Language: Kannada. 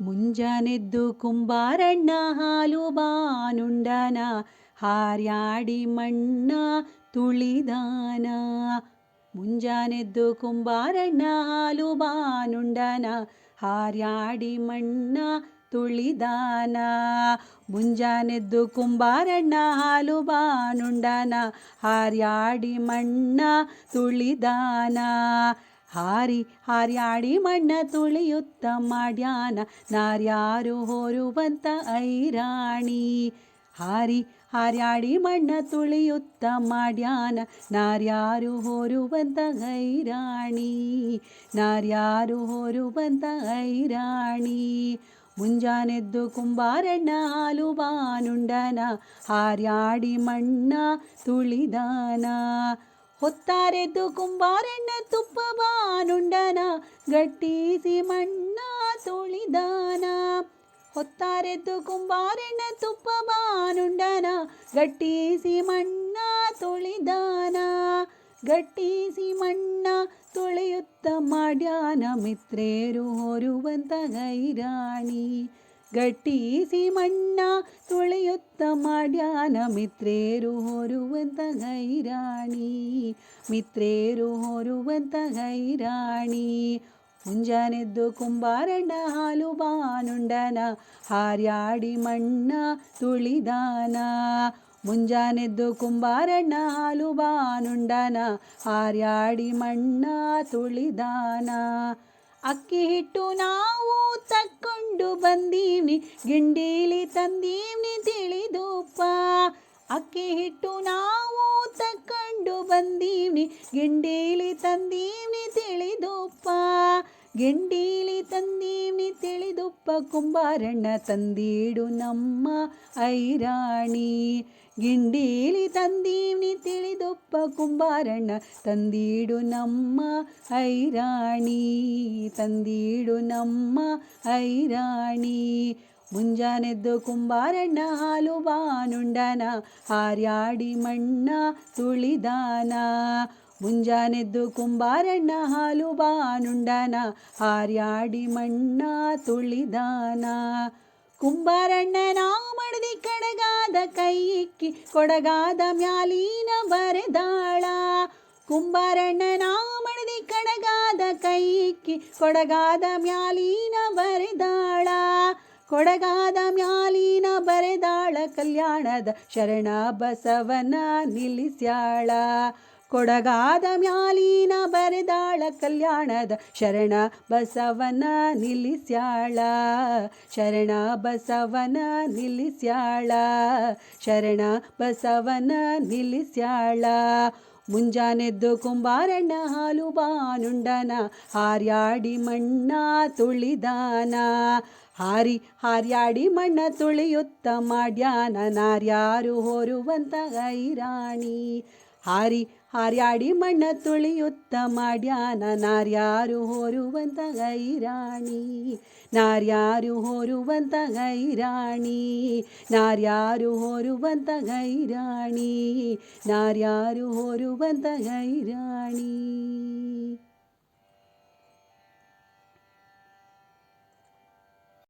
ಮುಂಜಾನೆದ್ದು ಕುಂಬಾರಣ್ಣ ಹಾಲು ಬಾನುಂಡನ, ಹಾರ್ಯಾಡಿ ಮಣ್ಣ ತುಳಿದಾನ. ಮುಂಜಾನೆದ್ದು ಕುಂಬಾರಣ್ಣ ಹಾಲು ಬಾನುಂಡನ, ಹಾರ್ಯಾಡಿ ಮಣ್ಣ ತುಳಿದಾನ. ಮುಂಜಾನೆದ್ದು ಕುಂಬಾರಣ್ಣ ಹಾಲು ಬಾನುಂಡನ, ಹಾರ್ಯಾಡಿ ಮಣ್ಣ ತುಳಿದಾನ. ಹಾರಿ ಹಾರ್ಯಾಡಿ ಮಣ್ಣ ತುಳಿಯುತ್ತ ಮಾಡ್ಯಾನ, ನಾರ್ಯಾರು ಹೋರುವಂತ ಐರಾಣಿ. ಹಾರಿ ಹಾರ್ಯಾಡಿ ಮಣ್ಣ ತುಳಿಯುತ್ತ ಮಾಡ್ಯಾನ, ನಾರ್ಯಾರು ಹೋರುವಂತ ಐರಾಣಿ. ನಾರ್ಯಾರು ಹೋರುವಂತ ಐರಾಣಿ. ಮುಂಜಾನೆದ್ದು ಕುಂಬಾರಣ್ಣ ಹಾಲು ಬಾನುಂಡನ ಹಾರ್ಯಾಡಿ ಮಣ್ಣ ತುಳಿದಾನ. ಹೊತ್ತಾರೆದ್ದು ಕುಂಬಾರಣ್ಣ ತುಪ್ಪ ಗಟ್ಟಿಸಿ ಮಣ್ಣ ತುಳಿದಾನ. ಹೊತ್ತಾರೆದ್ದು ಕುಂಬಾರಣ್ಣ ತುಪ್ಪ ಬಾನುಂಡನ ಗಟ್ಟಿಸಿ ಮಣ್ಣ ತುಳಿದಾನ. ಗಟ್ಟಿಸಿ ಮಣ್ಣ ತುಳಿಯುತ್ತ ಮಾಡ್ಯಾನ ಮಿತ್ರೇರು ಹೊರುವಂತ ಗೈರಾಣಿ. ಗಟ್ಟಿಸಿ ಮಣ್ಣ ತುಳಿಯುತ್ತ ಮಾಡ್ಯಾನ ಮಿತ್ರೇರು ಹೊರುವಂತ ಗೈರಾಣಿ. ಮಿತ್ರೇರು ಹೊರುವಂತ ಗೈರಾಣಿ. ಮುಂಜಾನೆದ್ದು ಕುಂಬಾರಣ್ಣ ಹಾಲು ಬಾನುಂಡನ, ಹಾರ್ಯಾಡಿ ಮಣ್ಣ ತುಳಿದಾನ. ಮುಂಜಾನೆದ್ದು ಕುಂಬಾರಣ್ಣ ಹಾಲು ಬಾನುಂಡನ, ಹಾರ್ಯಾಡಿ ಮಣ್ಣ ತುಳಿದಾನ. ಅಕ್ಕಿ ಹಿಟ್ಟು ನಾವು ತಕ್ಕೊಂಡು ಬಂದೀವಿ, ಗಿಂಡೀಲಿ ತಂದೀವಿ ತಿಳಿದುಪ್ಪ ಅಕ್ಕಿ ಹಿಟ್ಟು ನಾವು ತಕ್ಕೊಂಡು ಬಂದೀವಿ, ಗಿಂಡೀಲಿ ತಂದೀವಿ ತಿಳಿದುಪ್ಪ ಗಿಂಡೀಲಿ ತಂದೀವ್ನಿ ತಿಳಿದುಪ್ಪ ಕುಂಬಾರಣ್ಣ ತಂದೀಡು ನಮ್ಮ ಐರಾಣಿ. ಗಿಂಡೀಲಿ ತಂದೀವ್ನಿ ತಿಳಿದುಪ್ಪ ಕುಂಬಾರಣ್ಣ ತಂದೀಡು ನಮ್ಮ ಐರಾಣಿ. ತಂದೀಡು ನಮ್ಮ ಐರಾಣಿ. ಮುಂಜಾನೆದ್ದು ಕುಂಬಾರಣ್ಣ ಹಾಲು ಬಾನುಂಡನ ಹಾರ್ಯಾಡಿ ಮಣ್ಣ ತುಳಿದಾನ. ಮುಂಜಾನೆದ್ದು ಕುಂಬಾರಣ್ಣ ಹಾಲು ಬಾನುಂಡನ, ಹಾರ್ಯಾಡಿ ಮಣ್ಣ ತುಳಿದಾನ. ಕುಂಬಾರಣ್ಣನ ಮಡದಿ ಕಡಗಾದ ಕೈಯಿಕ್ಕಿ ಕೊಡಗಾದ ಮ್ಯಾಲಿನ ಬರೆದಾಳ. ಕುಂಬಾರಣ್ಣನ ಮಡದಿ ಕಡಗಾದ ಕೈಯಿಕ್ಕಿ ಕೊಡಗಾದ ಮ್ಯಾಲೀನ ಬರೆದಾಳ. ಕೊಡಗಾದ ಮ್ಯಾಲೀನ ಬರೆದಾಳ, ಕಲ್ಯಾಣದ ಶರಣ ಬಸವನ ನಿಲ್ಲಿಸ್ಯಾಳ. ಕೊಡಗಾದ ಮ್ಯಾಲೀನ ಬರೆದಾಳ ಕಲ್ಯಾಣದ ಶರಣ ಬಸವನ ನಿಲ್ಲಿಸ್ಯಾಳ. ಶರಣ ಬಸವನ ನಿಲ್ಲಿಸ್ಯಾಳ. ಶರಣ ಬಸವನ ನಿಲ್ಲಿಸ್ಯಾಳ. ಮುಂಜಾನೆದ್ದು ಕುಂಬಾರಣ್ಣ ಹಾಲು ಬಾನುಂಡನ, ಹಾರ್ಯಾಡಿ ಮಣ್ಣ ತುಳಿದಾನ. ಹಾರಿ ಹಾರ್ಯಾಡಿ ಮಣ್ಣ ತುಳಿಯುತ್ತ ಮಾಡ್ಯಾನ, ನಾರ್ಯಾರು ಹೊರುವಂತ ಐರಾಣಿ ಹಾರಿ ಹಾರ್ಯಾಡಿ ಮಣ್ಣ ತುಳಿಯುತ್ತ ಮಾಡ್ಯಾನ. ನಾರ್ಯಾರು ಹೋರುವಂತ ಗೈರಾಣಿ ನಾರ್ಯಾರು ಹೋರುವಂತ ಗೈರಾಣಿ ನಾರ್ಯಾರು ಹೋರುವಂತ ಗೈರಾಣಿ ನಾರ್ಯಾರು ಹೋರುವಂತ ಗೈರಾಣಿ